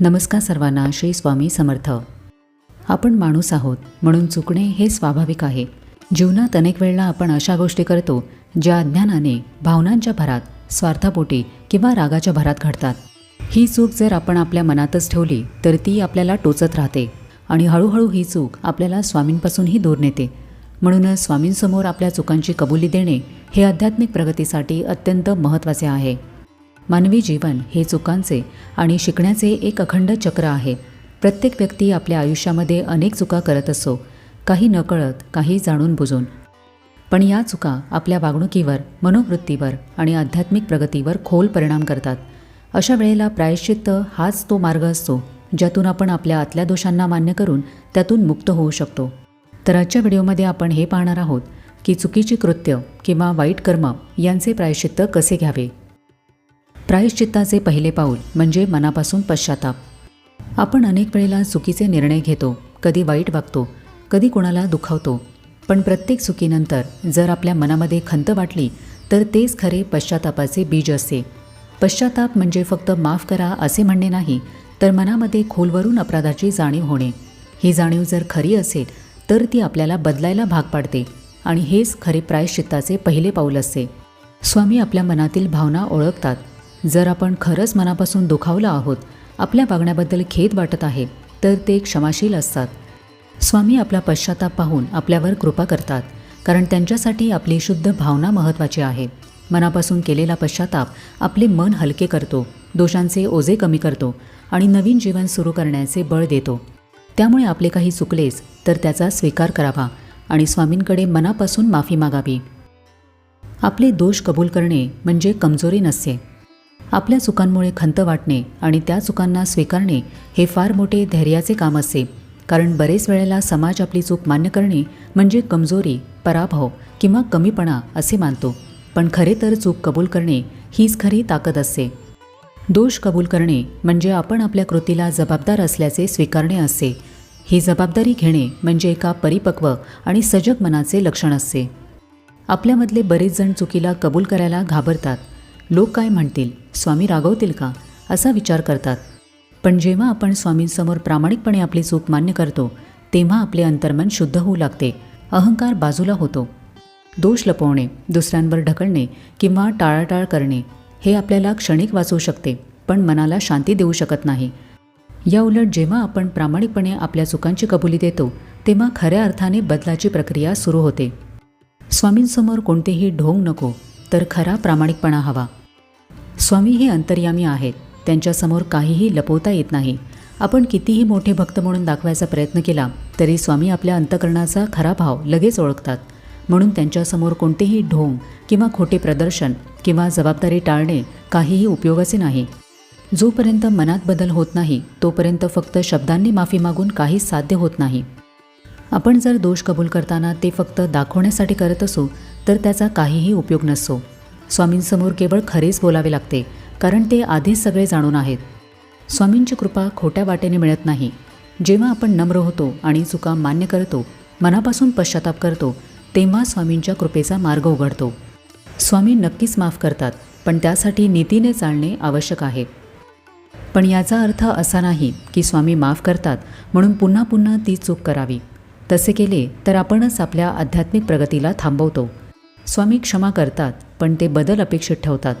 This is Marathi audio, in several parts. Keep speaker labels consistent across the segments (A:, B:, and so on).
A: नमस्कार सर्वांना श्री स्वामी समर्थ. आपण माणूस आहोत म्हणून चुकणे हे स्वाभाविक आहे. जीवनात अनेक वेळेला आपण अशा गोष्टी करतो ज्या अज्ञानाने भावनांच्या भरात स्वार्थापोटी किंवा रागाच्या भरात घडतात. ही चूक जर आपण आपल्या मनातच ठेवली तर ती आपल्याला टोचत राहते आणि हळूहळू ही चूक आपल्याला स्वामींपासूनही दूर नेते. म्हणूनच स्वामींसमोर आपल्या चुकांची कबुली देणे हे आध्यात्मिक प्रगतीसाठी अत्यंत महत्त्वाचे आहे. मानवी जीवन हे चुकांचे आणि शिकण्याचे एक अखंड चक्र आहे. प्रत्येक व्यक्ती आपल्या आयुष्यामध्ये अनेक चुका करत असो काही नकळत काही जाणून बुजून. पण या चुका आपल्या वागणुकीवर मनोवृत्तीवर आणि आध्यात्मिक प्रगतीवर खोल परिणाम करतात. अशा वेळेला प्रायश्चित्त हाच तो मार्ग असतो ज्यातून आपण आपल्या आतल्या दोषांना मान्य करून त्यातून मुक्त होऊ शकतो. तर आजच्या व्हिडिओमध्ये आपण हे पाहणार आहोत की चुकीची कृत्य किंवा वाईट कर्म यांचे प्रायश्चित्त कसे घ्यावे? प्रायश्चित्ताचे पहिले पाऊल म्हणजे मनापासून पश्चाताप. आपण अनेक वेळेला चुकीचे निर्णय घेतो कधी वाईट वागतो कधी कोणाला दुखावतो. पण प्रत्येक चुकीनंतर जर आपल्या मनामध्ये खंत वाटली तर तेच खरे पश्चातापाचे बीज असते. पश्चाताप म्हणजे फक्त माफ करा असे म्हणणे नाही तर मनामध्ये खोलवरून अपराधाची जाणीव होणे. ही जाणीव जर खरी असेल तर ती आपल्याला बदलायला भाग पाडते आणि हेच खरे प्रायश्चित्ताचे पहिले पाऊल असते. स्वामी आपल्या मनातील भावना ओळखतात. जर आपण खरंच मनापासून दुखावलं आहोत आपल्या वागण्याबद्दल खेद वाटत आहे तर ते क्षमाशील असतात. स्वामी आपला पश्चाताप पाहून आपल्यावर कृपा करतात कारण त्यांच्यासाठी आपली शुद्ध भावना महत्त्वाची आहे. मनापासून केलेला पश्चाताप आपले मन हलके करतो दोषांचे ओझे कमी करतो आणि नवीन जीवन सुरू करण्याचे बळ देतो. त्यामुळे आपले काही चुकलेच तर त्याचा स्वीकार करावा आणि स्वामींकडे मनापासून माफी मागावी. आपले दोष कबूल करणे म्हणजे कमजोरी नसते. आपल्या चुकांमुळे खंत वाटणे आणि त्या चुकांना स्वीकारणे हे फार मोठे धैर्याचे काम असते कारण बरेच वेळेला समाज आपली चूक मान्य करणे म्हणजे कमजोरी पराभव किंवा कमीपणा असे मानतो. पण खरे तर चूक कबूल करणे हीच खरी ताकद असते दोष कबूल करणे म्हणजे आपण आपल्या कृतीला जबाबदार असल्याचे स्वीकारणे असते ही जबाबदारी घेणे म्हणजे एका परिपक्व आणि सजग मनाचे लक्षण असते आपल्यामधले बरेच जण चुकीला कबूल करायला घाबरतात. लोक काय म्हणतील? स्वामी रागवतील का? असा विचार करतात. पण जेव्हा आपण स्वामींसमोर प्रामाणिकपणे आपली चूक मान्य करतो तेव्हा आपले अंतर्मन शुद्ध होऊ लागते. अहंकार बाजूला होतो. दोष लपवणे दुसऱ्यांवर ढकलणे किंवा टाळाटाळ करणे हे आपल्याला क्षणिक वाचवू शकते पण मनाला शांती देऊ शकत नाही. या उलट जेव्हा आपण प्रामाणिकपणे आपल्या चुकांची कबुली देतो तेव्हा खऱ्या अर्थाने बदलाची प्रक्रिया सुरू होते. स्वामींसमोर कोणतेही ढोंग नको. तर खरा प्रामाणिकपणा हवा. स्वामी हे अंतर्यामी आहेत. त्यांच्यासमोर काहीही लपवता येत नाही. आपण कितीही मोठे भक्त म्हणून दाखवायचा प्रयत्न केला तरी स्वामी आपल्या अंतकरणाचा खरा भाव लगेच ओळखतात. म्हणून त्यांच्यासमोर कोणतेही ढोंग किंवा खोटे प्रदर्शन किंवा जबाबदारी टाळणे काहीही उपयोगाचे नाही. जोपर्यंत मनात बदल होत नाही तोपर्यंत फक्त शब्दांनी माफी मागून काहीच साध्य होत नाही. आपण जर दोष कबूल करताना ते फक्त दाखवण्यासाठी करत असू तर त्याचा काहीही उपयोग नसतो स्वामींसमोर केवळ खरेच बोलावे लागते कारण ते आधीच सगळे जाणून आहेत. स्वामींची कृपा खोट्या वाटेने मिळत नाही. जेव्हा आपण नम्र होतो आणि चुका मान्य करतो मनापासून पश्चाताप करतो तेव्हा स्वामींच्या कृपेचा मार्ग उघडतो. स्वामी नक्कीच माफ करतात पण त्यासाठी नीतीने चालणे आवश्यक आहे. पण याचा अर्थ असा नाही की स्वामी माफ करतात म्हणून पुन्हा पुन्हा ती चूक करावी. तसे केले तर आपणच आपल्या आध्यात्मिक प्रगतीला थांबवतो. स्वामी क्षमा करतात पण ते बदल अपेक्षित ठेवतात.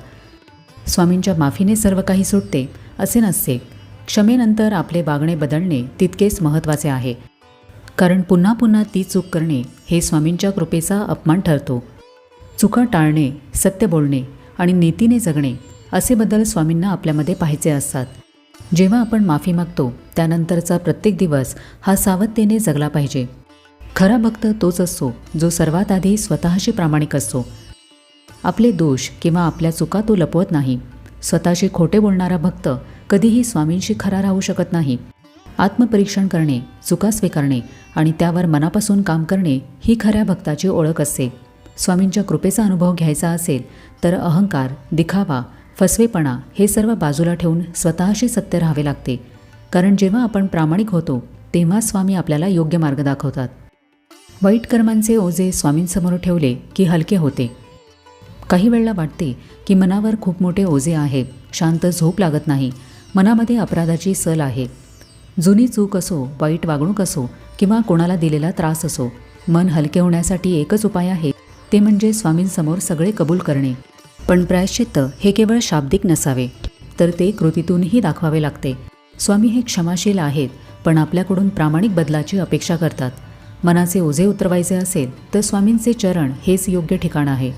A: स्वामींच्या माफीने सर्व काही सुटते असे नसते. क्षमेनंतर आपले वागणे बदलणे तितकेच महत्त्वाचे आहे. कारण पुन्हा पुन्हा ती चूक करणे हे स्वामींच्या कृपेचा अपमान ठरतो. चुका टाळणे सत्य बोलणे आणि नीतीने जगणे असे बदल स्वामींना आपल्यामध्ये पाहायचे असतात. जेव्हा आपण माफी मागतो त्यानंतरचा प्रत्येक दिवस हा सावधतेने जगला पाहिजे. खरा भक्त तोच असतो जो सर्वात आधी स्वतःशी प्रामाणिक असतो आपले दोष किंवा आपल्या चुका तो लपवत नाही. स्वतःशी खोटे बोलणारा भक्त कधीही स्वामींशी खरा राहू शकत नाही. आत्मपरीक्षण करणे चुका स्वीकारणे आणि त्यावर मनापासून काम करणे ही खऱ्या भक्ताची ओळख असते. स्वामींच्या कृपेचा अनुभव घ्यायचा असेल तर अहंकार दिखावा फसवेपणा हे सर्व बाजूला ठेवून स्वतःशी सत्य राहावे लागते. कारण जेव्हा आपण प्रामाणिक होतो तेव्हा स्वामी आपल्याला योग्य मार्ग दाखवतात. वाईट कर्मांचे ओझे स्वामींसमोर ठेवले की हलके होते. काही वेळेला वाटते की मनावर खूप मोठे ओझे आहे. शांत झोप लागत नाही. मनामध्ये अपराधाची सल आहे. जुनी चूक असो वाईट वागणूक असो किंवा कोणाला दिलेला त्रास असो मन हलके होण्यासाठी एकच उपाय आहे. ते म्हणजे स्वामींसमोर सगळे कबूल करणे. पण प्रायश्चित्त हे केवळ शाब्दिक नसावे. तर ते कृतीतूनही दाखवावे लागते. स्वामी हे क्षमाशील आहेत पण आपल्याकडून प्रामाणिक बदलाची अपेक्षा करतात. मनाचे ओझे उतरवायचे असेल तर स्वामींचे चरण हेच योग्य ठिकाण आहे.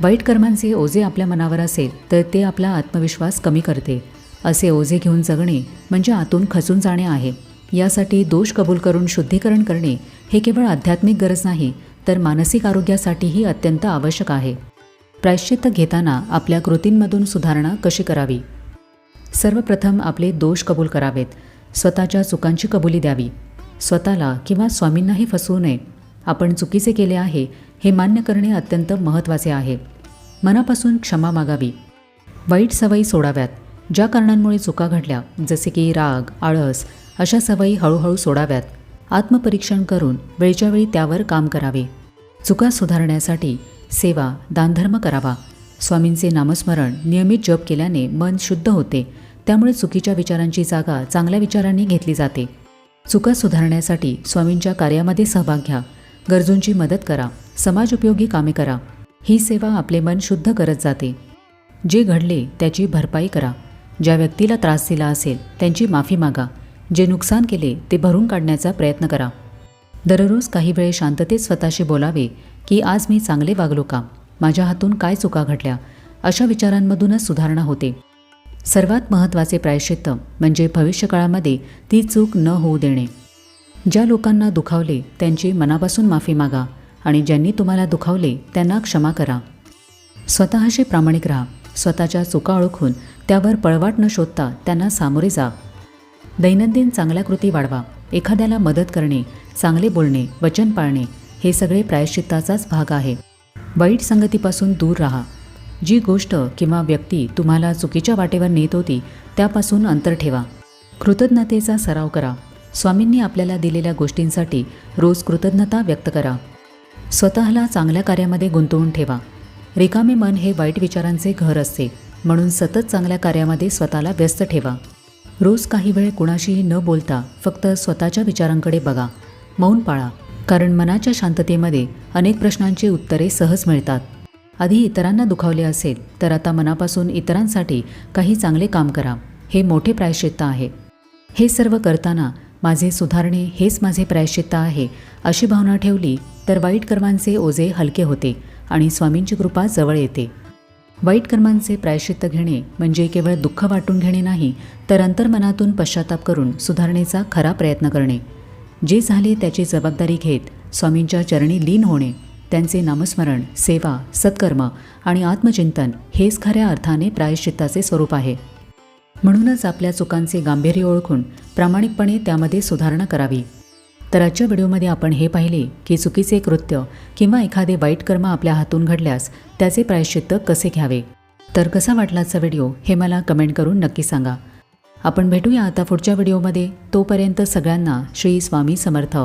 A: वाईट कर्मांचे ओझे आपल्या मनावर असेल तर ते आपला आत्मविश्वास कमी करते. असे ओझे घेऊन जगणे म्हणजे आतून खचून जाणे आहे. यासाठी दोष कबूल करून शुद्धीकरण करणे हे केवळ आध्यात्मिक गरज नाही तर मानसिक आरोग्यासाठीही अत्यंत आवश्यक आहे. प्रायश्चित्त घेताना आपल्या कृतींमधून सुधारणा कशी करावी? सर्वप्रथम आपले दोष कबूल करावेत. स्वतःच्या चुकांची कबुली द्यावी. स्वतःला किंवा स्वामींनाही फसवू नये. आपण चुकीचे केले आहे हे मान्य करणे अत्यंत महत्त्वाचे आहे. मनापासून क्षमा मागावी. वाईट सवयी सोडाव्यात ज्या कारणांमुळे चुका घडल्या जसे की राग आळस अशा सवयी हळूहळू सोडाव्यात. आत्मपरीक्षण करून वेळच्या वेळी त्यावर काम करावे. चुका सुधारण्यासाठी सेवा दानधर्म करावा. स्वामींचे नामस्मरण नियमित जप केल्याने मन शुद्ध होते. त्यामुळे चुकीच्या विचारांची जागा चांगल्या विचारांनी घेतली जाते. चुका सुधारण्यासाठी स्वामींच्या कार्यामध्ये सहभाग घ्या. गरजूंची मदत करा. समाजोपयोगी कामे करा. ही सेवा आपले मन शुद्ध करत जाते. जे घडले त्याची भरपाई करा. ज्या व्यक्तीला त्रास दिला असेल त्यांची माफी मागा. जे नुकसान केले ते भरून काढण्याचा प्रयत्न करा. दररोज काही वेळ शांततेत स्वतःशी बोलावे की आज मी चांगले वागलो का? माझ्या हातून काय चुका घडल्या? अशा विचारांमधूनच सुधारणा होते. सर्वात महत्त्वाचे प्रायश्चित्त म्हणजे भविष्यकाळामध्ये ती चूक न होऊ देणे. ज्या लोकांना दुखावले त्यांची मनापासून माफी मागा आणि ज्यांनी तुम्हाला दुखावले त्यांना क्षमा करा. स्वतःशी प्रामाणिक राहा. स्वतःच्या चुका ओळखून त्यावर पळवाट न शोधता त्यांना सामोरे जा. दैनंदिन चांगल्या कृती वाढवा. एखाद्याला मदत करणे चांगले बोलणे वचन पाळणे हे सगळे प्रायश्चित्ताचाच भाग आहे. वाईट संगतीपासून दूर राहा. जी गोष्ट किंवा व्यक्ती तुम्हाला चुकीच्या वाटेवर नेत होती त्यापासून अंतर ठेवा. कृतज्ञतेचा सराव करा. स्वामींनी आपल्याला दिलेल्या गोष्टींसाठी रोज कृतज्ञता व्यक्त करा. स्वतःला चांगल्या कार्यामध्ये गुंतवून ठेवा. रिकामे मन हे वाईट विचारांचे घर असते म्हणून सतत चांगल्या कार्यामध्ये स्वतःला व्यस्त ठेवा. रोज काही वेळ कुणाशीही न बोलता फक्त स्वतःच्या विचारांकडे बघा. मौन पाळा. कारण मनाच्या शांततेमध्ये अनेक प्रश्नांची उत्तरे सहज मिळतात. आधी इतरांना दुखावले असेल तर आता मनापासून इतरांसाठी काही चांगले काम करा. हे मोठे प्रायश्चित्त आहे. हे सर्व करताना माझे सुधारणे हेच माझे प्रायश्चित्त आहे अशी भावना ठेवली तर वाईट कर्मांचे ओझे हलके होते आणि स्वामींची कृपा जवळ येते. वाईट कर्मांचे प्रायश्चित्त घेणे म्हणजे केवळ दुःख वाटून घेणे नाही तर अंतर्मनातून पश्चाताप करून सुधारणेचा खरा प्रयत्न करणे. जे झाले त्याची जबाबदारी घेत स्वामींच्या चरणी लीन होणे. त्यांचे नामस्मरण सेवा सत्कर्म आणि आत्मचिंतन हेच खऱ्या अर्थाने प्रायश्चित्ताचे स्वरूप आहे. म्हणूनच आपल्या चुकांचे गांभीर्य ओळखून प्रामाणिकपणे त्यामध्ये सुधारणा करावी. तर आजच्या व्हिडिओमध्ये आपण हे पाहिले की चुकीचे कृत्य किंवा एखादे वाईट कर्म आपल्या हातून घडल्यास त्याचे प्रायश्चित्त कसे घ्यावे? तर कसा वाटलाचा व्हिडिओ हे मला कमेंट करून नक्की सांगा. आपण भेटूया आता पुढच्या व्हिडिओमध्ये. तोपर्यंत सगळ्यांना श्री स्वामी समर्थ.